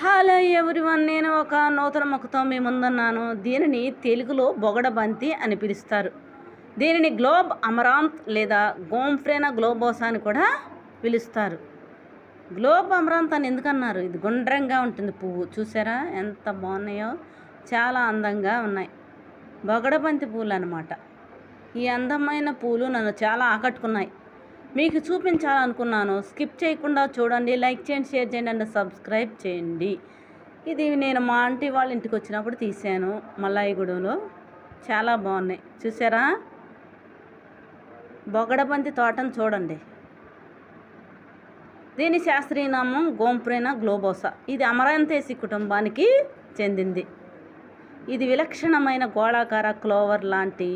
Hello everyone నేను ఒక నూతన మొక్కతో మీ ముందున్నాను. దీనిని తెలుగులో బొగడబంతి అని పిలుస్తారు. దీనిని గ్లోబ్ అమరాంత్ లేదా గోంఫ్రేనా గ్లోబోసా అని కూడా పిలుస్తారు. గ్లోబ్ అమరాంత్ అని ఎందుకన్నారు? ఇది గుండ్రంగా ఉంటుంది పువ్వు. చూసారా? ఎంత బాగున్నాయో? చాలా అందంగా ఉన్నాయి. బొగడబంతి పూలు అనమాట ఈ అందమైన పూలు నన్ను చాలా ఆకట్టుకున్నాయి. మీకు చూపించాలనుకున్నాను స్కిప్ చేయకుండా చూడండి లైక్ చేయండి షేర్ చేయండి అండ్ సబ్స్క్రైబ్ చేయండి. ఇది నేను మా ఆంటీ వాళ్ళ ఇంటికి వచ్చినప్పుడు తీసాను మల్లాయిగూడెంలో. చాలా బాగున్నాయి. చూసారా? బొగడబంతి తోటను చూడండి. దీని శాస్త్రీయ నామం గోంప్రేనా గ్లోబోసా. ఇది అమరాంతేసి కుటుంబానికి చెందింది. ఇది విలక్షణమైన గోళాకార క్లోవర్ లాంటి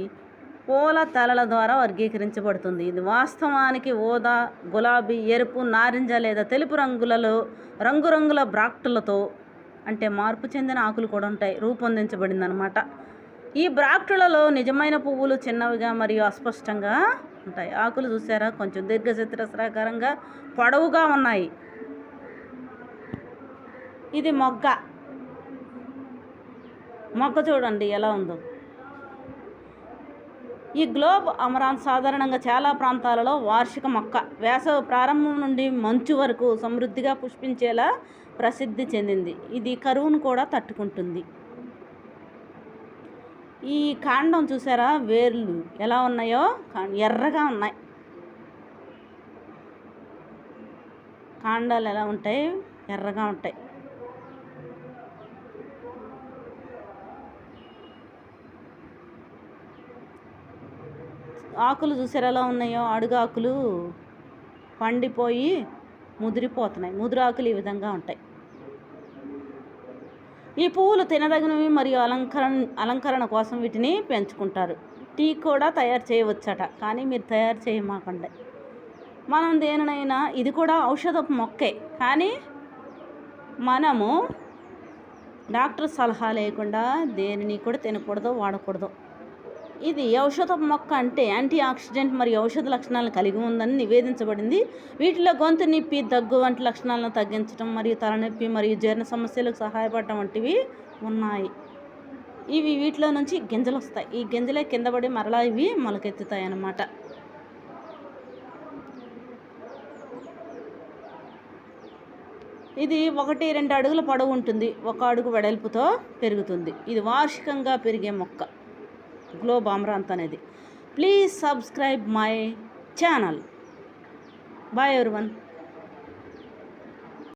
పూల తలల ద్వారా వర్గీకరించబడుతుంది. ఇది వాస్తవానికి ఊదా గులాబీ ఎరుపు నారింజ లేదా తెలుపు రంగులలో రంగురంగుల బ్రాక్టులతో అంటే మార్పు చెందిన ఆకులు కూడా ఉంటాయి. రూపొందించబడింది అనమాట ఈ బ్రాక్టులలో నిజమైన పువ్వులు చిన్నవిగా మరియు అస్పష్టంగా ఉంటాయి. ఆకులు చూసారా? కొంచెం దీర్ఘచతురస్రాకారంగా పొడవుగా ఉన్నాయి. ఇది మొగ్గ. మొగ్గ చూడండి ఎలా ఉందో. ఈ గ్లోబ్ అమరాన్ సాధారణంగా చాలా ప్రాంతాలలో వార్షిక మొక్క వేసవి ప్రారంభం నుండి మంచు వరకు సమృద్ధిగా పుష్పించేలా ప్రసిద్ధి చెందింది. ఇది కరువును కూడా తట్టుకుంటుంది. ఈ కాండం చూసారా? వేర్లు ఎలా ఉన్నాయో? కా- ఎర్రగా ఉన్నాయి. కాండాలు ఎలా ఉంటాయి? ఎర్రగా ఉంటాయి. ఆకులు చూసారు ఎలా ఉన్నాయో? అడుగాకులు పండిపోయి ముదిరిపోతున్నాయి. ముదిరాకులు ఈ విధంగా ఉంటాయి. ఈ పువ్వులు తినదగినవి మరియు అలంకరణ అలంకరణ కోసం వీటిని పెంచుకుంటారు. టీ కూడా తయారు చేయవచ్చట కానీ మీరు తయారు చేయమాకండి. మనం దేనినైనా ఇది కూడా ఔషధపు మొక్కే కానీ మనము డాక్టర్ సలహా లేకుండా దేనిని కూడా తినకూడదు వాడకూడదు. ఇది ఔషధ మొక్క అంటే యాంటీ ఆక్సిడెంట్ మరియు ఔషధ లక్షణాలను కలిగి ఉందని నివేదించబడింది. వీటిలో గొంతు నొప్పి దగ్గు వంటి లక్షణాలను తగ్గించడం మరియు తలనొప్పి మరియు జీర్ణ సమస్యలకు సహాయపడటం వంటివి ఉన్నాయి. ఇవి వీటిలో నుంచి గింజలు వస్తాయి. ఈ గింజలే కింద పడి మరలా ఇవి మొలకెత్తుతాయి అన్నమాట ఇది ఒకటి రెండు అడుగుల పొడవు ఉంటుంది. ఒక అడుగు వెడల్పుతో పెరుగుతుంది. ఇది వార్షికంగా పెరిగే మొక్క. గ్లోబ్ అమరాంత్ అనేది. Please subscribe my channel. Bye everyone.